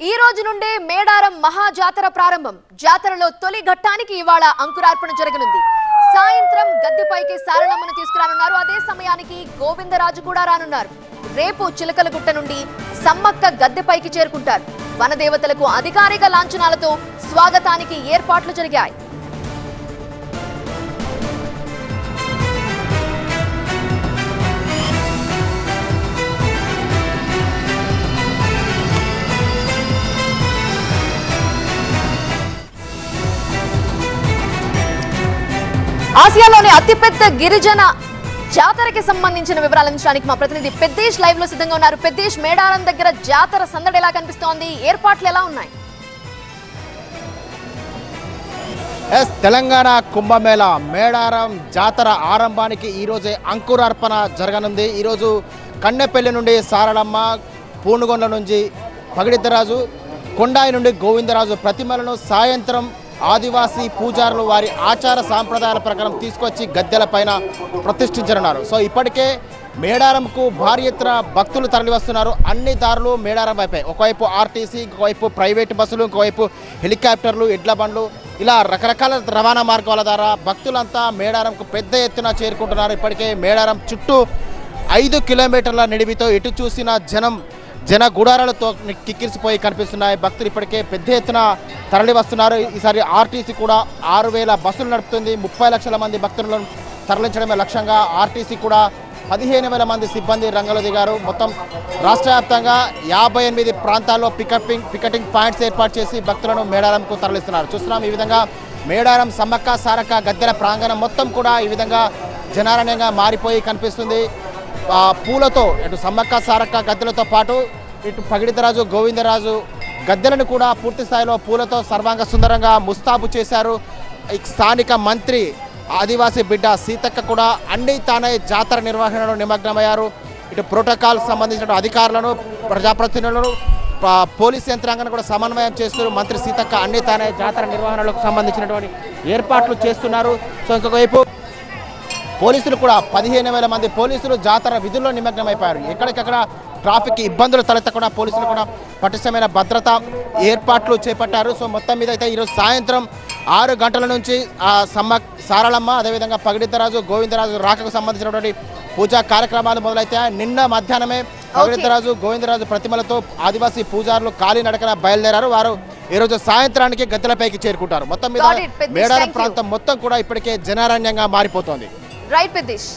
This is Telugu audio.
ఈ రోజు నుండే మేడారం మహా జాతర ప్రారంభం. జాతరలో తొలి ఘట్టానికి ఇవాళ అంకురార్పణ జరగనుంది. సాయంత్రం గద్దెపైకి సారళమ్మను తీసుకురానున్నారు. అదే సమయానికి గోవిందరాజు కూడా రానున్నారు. రేపు చిలకలగుట్ట నుండి సమ్మక్క గద్దెపైకి చేరుకుంటారు. వనదేవతలకు అధికారిక లాంఛనాలతో స్వాగతానికి ఏర్పాట్లు జరిగాయి. ఆసియాలోని అతిపెద్ద గిరిజన జాతరకి సంబంధించిన వివరాలు అందించడానికి మా ప్రతినిధి పెద్దేశ్ లైవ్లో సిద్ధంగా ఉన్నారు. పెద్దేశ్ మేడారం దగ్గర జాతర సందడి ఎలా కనిపిస్తోంది? ఏర్పాట్లు ఎలా ఉన్నాయి? ఎస్ తెలంగాణ కుంభమేళ మేడారం జాతర ఆరంభానికి ఈరోజే అంకురార్పణ జరగనుంది. ఈరోజు కన్నెపల్లి నుండి సారళమ్మ పూనుగొండ నుంచి పగిడిద్దరాజు కొండాయి నుండి గోవిందరాజు ప్రతిమలను సాయంత్రం ఆదివాసీ పూజారులు వారి ఆచార సాంప్రదాయాల ప్రకారం తీసుకొచ్చి గద్దెల పైన ప్రతిష్ఠించనున్నారు. సో ఇప్పటికే మేడారంకు భారీ ఎత్తున భక్తులు తరలి వస్తున్నారు అన్ని దారులు మేడారం వైపే. ఒకవైపు ఆర్టీసీ ఇంకోవైపు ప్రైవేట్ బస్సులు ఇంకోవైపు హెలికాప్టర్లు ఎడ్ల బండ్లు. ఇలా రకరకాల రవాణా మార్గాల ద్వారా భక్తులంతా మేడారంకు పెద్ద ఎత్తున చేరుకుంటున్నారు. ఇప్పటికే మేడారం చుట్టూ ఐదు కిలోమీటర్ల నిడివితో ఎటు చూసిన జనం జన గుడారాలతో కిక్కిరిసిపోయి కనిపిస్తున్నాయి. భక్తులు ఇప్పటికే పెద్ద ఎత్తున తరలి వస్తున్నారు. ఈసారి ఆర్టీసీ కూడా ఆరు వేల బస్సులు నడుపుతుంది. ముప్పై లక్షల మంది భక్తులను తరలించడమే లక్ష్యంగా ఆర్టీసీ కూడా పదిహేను వేల మంది సిబ్బంది రంగంలో దిగారు. మొత్తం రాష్ట్ర వ్యాప్తంగా యాభై ఎనిమిది ప్రాంతాల్లో పికప్పింగ్ పికెటింగ్ పాయింట్స్ ఏర్పాటు చేసి భక్తులను మేడారంకు తరలిస్తున్నారు. చూస్తున్నాం ఈ విధంగా మేడారం సమ్మక్క సారక్క గద్దెల ప్రాంగణం మొత్తం కూడా ఈ విధంగా జనారణ్యంగా మారిపోయి కనిపిస్తుంది. పూలతో ఇటు సమ్మక్క సారక్క గద్దెలతో పాటు ఇటు పగిడితరాజు గోవిందరాజు గద్దెలను కూడా పూర్తి స్థాయిలో పూలతో సర్వాంగ సుందరంగా ముస్తాబు చేశారు. స్థానిక మంత్రి ఆదివాసీ బిడ్డ సీతక్క కూడా అన్ని తానే జాతర నిర్వహణలో నిమగ్నమయ్యారు. ఇటు ప్రోటోకాల్ సంబంధించిన అధికారులను ప్రజాప్రతినిధులను ప- పోలీస్ యంత్రాంగాన్ని కూడా సమన్వయం చేస్తూ మంత్రి సీతక్క అన్ని తానే జాతర నిర్వహణలకు సంబంధించినటువంటి ఏర్పాట్లు చేస్తున్నారు. సో ఇంకొక వైపు పోలీసులు కూడా పదిహేను వేల మంది పోలీసులు జాతర విధుల్లో నిమగ్నమైపోయారు. ఎక్కడికక్కడ ట్రాఫిక్ ఇబ్బందులు తలెత్తకుండా పోలీసులు కూడా పటిష్టమైన భద్రత ఏర్పాట్లు చేపట్టారు. సో మొత్తం మీద అయితే ఈరోజు సాయంత్రం ఆరు గంటల నుంచి ఆ సమ్మ సారళమ్మ అదేవిధంగా పగిడిద్దరాజు గోవిందరాజు రాకకు సంబంధించినటువంటి పూజా కార్యక్రమాలు మొదలైతే నిన్న మధ్యాహ్నమే పగిడిద్దరాజు గోవిందరాజు ప్రతిమలతో ఆదివాసీ పూజారులు కాలినడకన బయలుదేరారు. వారు ఈ రోజు సాయంత్రానికి గద్దెలపైకి చేరుకుంటారు. మొత్తం మీద మేడారం. ప్రాంతం మొత్తం కూడా ఇప్పటికే జనారణ్యంగా మారిపోతోంది. రైట్ పెద్దేశ్